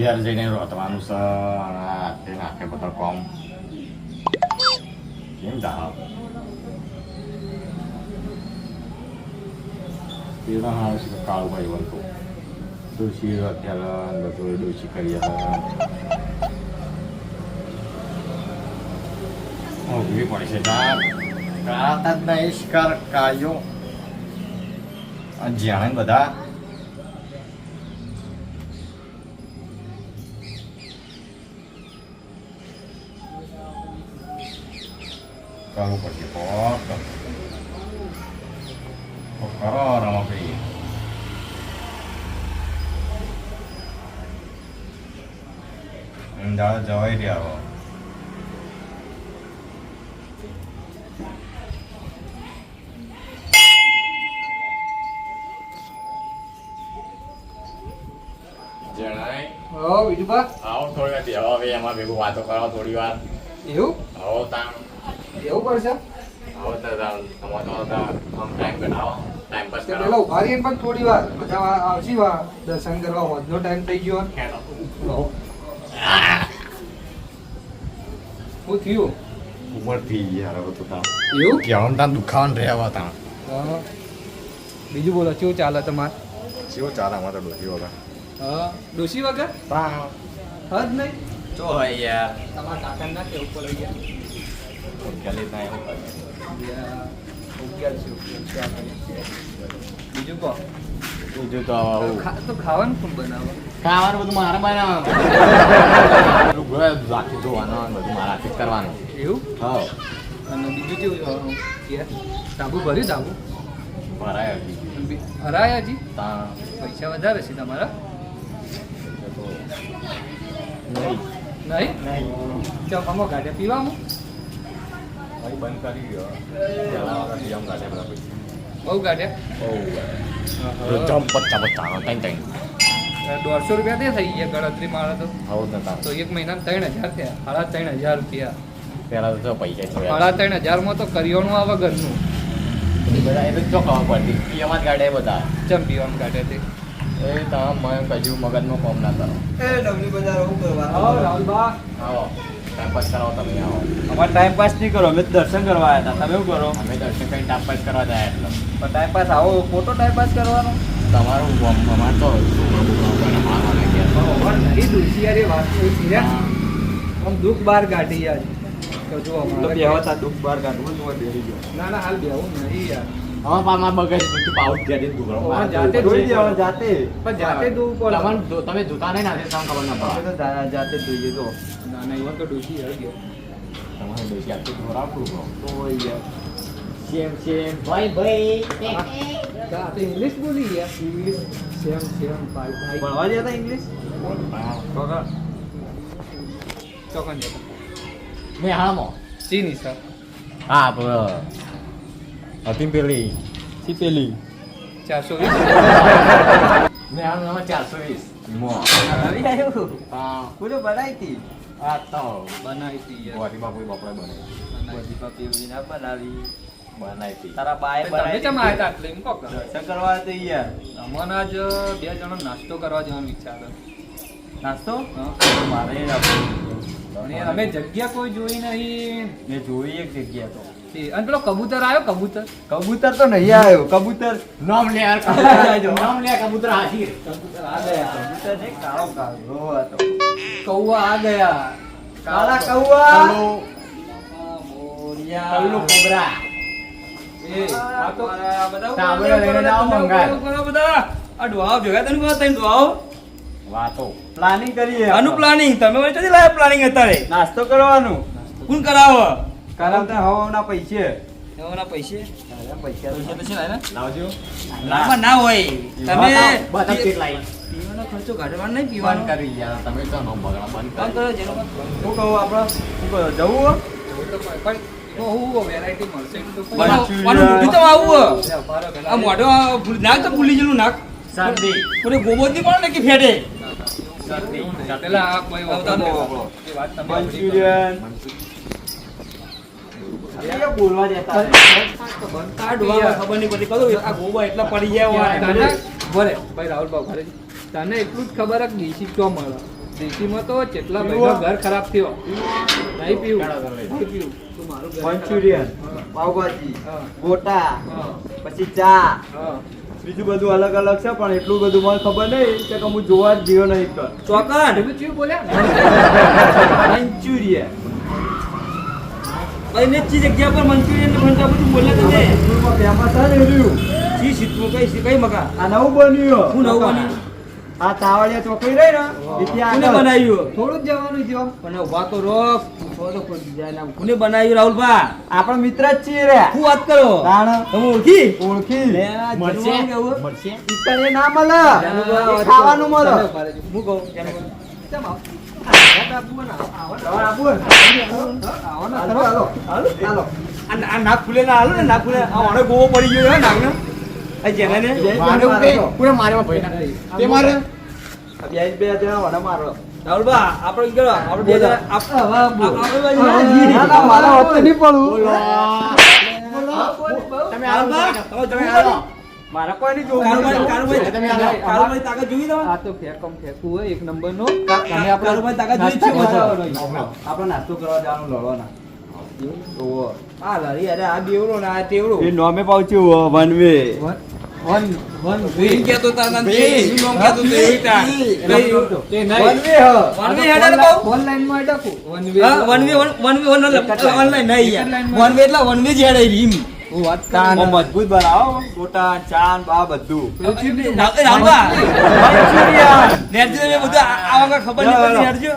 ઘેર જઈને રોતવાનું છે અને હાથે નાખે બધા કોમ કેમ જાવ પેલા હાલ છે કાળું ભાઈ બનતું ડોશી અત્યારે બધું ડોશી કરી ઊભી પડે છે તાર કરાતા જ નહીં શિકાર કાયો આ જાણે બધા કરવું પડશે પોત તો કરો રમાભાઈ અમદાવાદ જવાઈ રહ્યા હો જણાય હો બીજું બા આવો થોડી વાર બેહો હવે એમાં ભેગું વાતો કરો થોડી વાર એવું આવો તાણ એવું પડશે આવો તો તાણ તો આમ ટાઈમ કઢાવો ટાઈમ પાસ પેલા ઊભા રહીને પણ થોડી વાર. બધા આવશી વા દર્શન કરવા હોજનો ટાઈમ થઈ ગયો શું થયું? ઉમર થઈ યાર હવે તો તાણ એવું? કહેવાનું દુખાવાનું રહ્યા હા. બીજું બોલો કેવું ચાલે તમારે? કેવું ચાલે અમારે તો ડોસી વગર? હા ડોશી વગર? તાણ. હદ નહીં? જો હોય યાર. તમારા કાકા ના કેવું ગયા ગલી ના. બીજું કહો. બીજું તો આવું તો ખાવાનું કોણ બનાવો? ખાવાનું બધું મારે બનાવવાનું. રાખી જોવાનું બધું મારા હાથે કરવાનું. એવું? હા. અને બીજું કેવું ધાબુ ભર્યું ધાબુ? ભરાય હજી. બી- હજી? પૈસા વધારે છે તમારા? નહીં નહીં? નહીં. ચમ અમો ગાડે પીવામાં બંધ કરી ગયો. કાઢે બહુ ગાડે બહુ જમ પચ્ચા પચ્ચા ત્રણ ત્રણ. દોઢસો રૂપિયા ત્યાં થઈ ગયા ગણતરી મારે તો. તો એક મહિનામાં ત્રણ હજાર થયા સાડા ત્રણ હજાર રૂપિયા. પહેલા તો જો પૈસા સાડા ત્રણ હજારમાં તો કરિયાણું આવે ઘરનું. બધા એ તો ખબર પડતી. પીએમાં જ ગાડે બધા. ચમ પીવાનું કાઢે તે? એ તમે મને કજુ મગજનું કોમ ના કરો. એ ડબલી બજાર હું કરવા રાહુલબા આવો. ટાઈમ પાસ કરાવો તમે આવો. અમારે ટાઈમ નહીં કરો અમે દર્શન કરવા આવ્યા હતા. તમે શું કરો? અમે દર્શન કરીને ટાઈમ પાસ કરવા જાય એટલે પણ ટાઈમ પાસ આવો ખોટો ટાઈમ પાસ કરવાનો? તમારું અમારે તો દુશિયારી વાત થઈ આમ દુઃખ બાર કાઢી યાર તો જો અમારે બેહવા દુઃખ બહાર કાઢવું તો બેહી ગયો ના ના હાલ બેવું નહીં યાર. હવે પામાં બગજ બધું જાતે દેવાનું જાતે. પણ તમે જોતા નહીં ને ખબર ના પડે. તો જાતે જ જોઈએ તો. ના ના એવા તો ડોશી હળ ગયો તમારે ડોસી આખી ધોરાવતું બરો. તો હોય યાર સેમ સેમ ભાઈ ભાઈ આ તો ઇંગ્લિશ બોલી યાર ઇંગ્લિશ સેમ સેમ ભાઈ ભાઈ ભણવા ગયા હતા ઇંગ્લિશ ચોકન જતા મેં હામો ચીની સર હા બરો હતી પેલી શીપેલી ચારસો વીસ મેં હાલ ચારસો વીસ મો આવી આવ્યું હા પૂરો બનાવી હતી આ તો બનાવી હતી યાર. ગોરી બાપુ બાપડે બનાવી. બધી પાપી એવી ના બનાવી. બનાવી તારા બાએ તમે બનાવી ચમ આયા તા એટલે એમ કહો કે. કરવા તો યાર. અમને આજ બે જણો નાસ્તો કરવા જવાનો વિચાર નાસ્તો? હા. મારે અમે જગ્યા કોઈ જોઈ નહીં. મેં જોઈ એક જગ્યા તો. અને પેલો કબૂતર આવ્યો કબૂતર? કબૂતર તો નહીં આવ્યો કબૂતર નામ લે કબૂતર નામ લે કબૂતર હાજી. કબૂતર આ ગયા. કબૂતર ને કાળો કાળો હતો. કૌવા આ ગયા. કાળા. કૌવા. કલ્લુ કોબરા. એ આ તો આ બધા બધા. આ ડોહાઓ જોયા તને બધા તને ડોહાઓ વાતો. પ્લાનિંગ કરીએ આનું પ્લાનિંગ? તમે મને ચોથી લાયા પ્લાનિંગ અત્યારે? નાસ્તો કરવાનું. કોણ કરાવો? કરાવતા હવાના પૈસે. હવાના પૈસે? ને લાવજો લાંબા ના હોય. તમે પીવાનો ખર્ચો કાઢવાનો નહીં બંધ કરી યાર તમે તો નો બગડા બંધ બંધ કરો કરો જેનો બંધ કહું આપણે જવું પણ તો હું વેરાયટી મળશે તો પણ પણ આનું મોઢું તો આવું આ મોઢો નાક તો ભૂલી ગયેલું નાક. શરદી. પૂરે પણ ને કે શરદી. પેલા આ કોઈ વાત મંચુરિયન બોલવા દેતા ખબર નહીં પડતી કਦੋਂ આ ગોબા એટલા પડી ગયા તને ભલે ભાઈ રાહુલ બાબુ ભલે તને એટલું જ ખબર કે દેશી ક્યાં મળે દેશીમાં તો કેટલા ભાઈનો ઘર ખરાબ થયો નહીં પીવું નહીં મંચુરિયન પાવભાજી ગોટા પછી ચા. બીજું બધું અલગ અલગ છે પણ એટલું બધું મને ખબર નહીં કે હું જોવા જ ગયો નહીં કર ચેવું બોલ્યા મંચુરિયન ભાઈ ને ચી જગ્યા પર મંચુરિયન ને ભણતા બધું બોલે તમે ફેમસ છે ને રહ્યું ચી સીટમાં કઈ કઈ મકા આ નવું બન્યું. શું નવું બન્યું? આ તાવડિયા ચોકડી રહી ને આગળ બનાવ્યું? થોડું જ જવાનું થયો પણ ઊભા તો રોક તો કોઈ બીજા ના કોને બનાવ્યું રાહુલભા? આપણો મિત્ર જ છીએ રે. શું વાત કરો? તમે ઓળખી? ઓળખી. લે મળશે? મળશે? ના મળે. ખાવાનું મળે. હું કહું નાક ફૂલે ના હાલો ને નાક ફૂલે ગોવો પડી ગયો નાક ને જેને મારે તે મારે બે જણા મારો રાહુલભા આપણે કેવા આપણે બે જણા આપણે તમે આવો તમે આવો. મારા કોઈ નહીં જોવું કારુભાઈ કારુભાઈ તમે કારુભાઈ તાકાત જોઈ દો આ તો ફેકમ ફેકવું હોય એક નંબર નો તમે કારુભાઈ તાકાત જોઈ છે. આપણે નાસ્તો કરવા જવાનું લડવાના. આ લડી અરે આ બેવડો ને આ તેવડો એ નોમે પાવચ્યું વન વે. વન વન એમ કહેતો તા તને તે, એમ નામ તો એવી તા. તે વન વે હ. વન વે હેડે બહુ? ઓનલાઈનમાં અટકું one way one way, one- way, એટલે ઓનલાઈન નહીં વન વે એટલે વન વે જ હેડે રીમ. હું વાત કાન મજબૂત બનાવો ગોટા ચાન બા બધું. રામબા નેરજી બધું આ વખત ખબર નહીં પડી નેરજી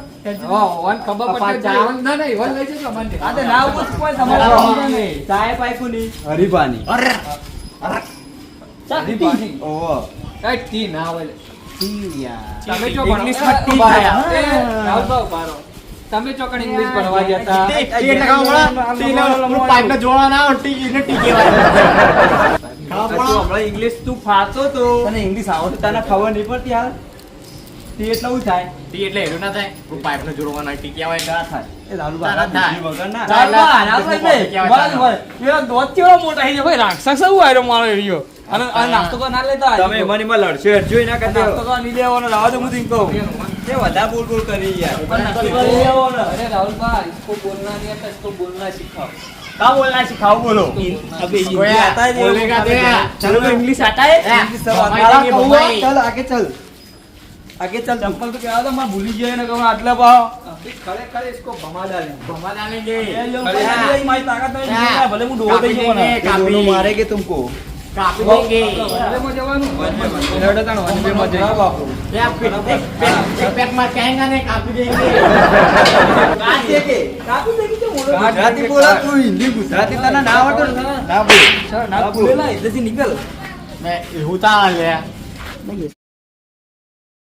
ઓન ખબર પડતી ચાન ના નહીં વન લઈ જજો મને. આ તો ના ઉસ કોઈ સમજ નહીં. ચાય પાઈકુ ની હરીપાની અરે હરીપાની ઓહો. કઈ ટી ના આવે. ટી યાર તમે જો ઇંગ્લિશમાં ટી ખાયા. રામબા ઉભારો તમે ચોકણ ઇંગ્લિશ ભણવા જતા પાઇપ જોવા ના ટી ટી કહેવાય ઇંગ્લિશ તું ફાતો તો. અને ઇંગ્લિશ આવડતું તને ખબર નહીં પડતી હાલ તે એટલે હું થાય? તે એટલે હેડું ના થાય. હું પાઇપ ને જોડવા ના ટીક્યા હોય ના થાય. એ લાલુ બારા બીજી વગર ના ચાલવા આરામ ભાઈ બરાબર. ભાઈ પેલો દોત કેવો મોટો થઈ ભાઈ રાક્ષસ હું આયરો મારો એરિયો. અને નાસ્તો તો ના લેતા તમે મને માં લડશો એના કરતા. નાસ્તો તો નહીં લેવાનો રાવ તો હું તીન કહું. ये वधा बोल बोल करी यार पर नकल कर लिया वो ना अरे राहुल भाई इसको बोलना नहीं आता इसको बोलना सिखाओ क्या बोलना सिखाओ बोलो अबे हिंदी आता है बोलेगा तेरा चलो इंग्लिश आता है इंग्लिश सब आता है चल आगे चल आगे चल चप्पल तो क्या था मैं भूल ही गया ना कहा आटला पाओ खड़े खड़े इसको भमा डालेंगे भमा डालेंगे ये हमारी ताकत है भले मुंह डोल दे दोनों मारेंगे तुमको कापी देंगे भले मजा वन वन मजा बापू ગુજરાતી બોલા તું હિન્દી ગુજરાતી તને ના આવડતો ના બોલ ના બોલ એટલે નીકળ મેં હું તા લે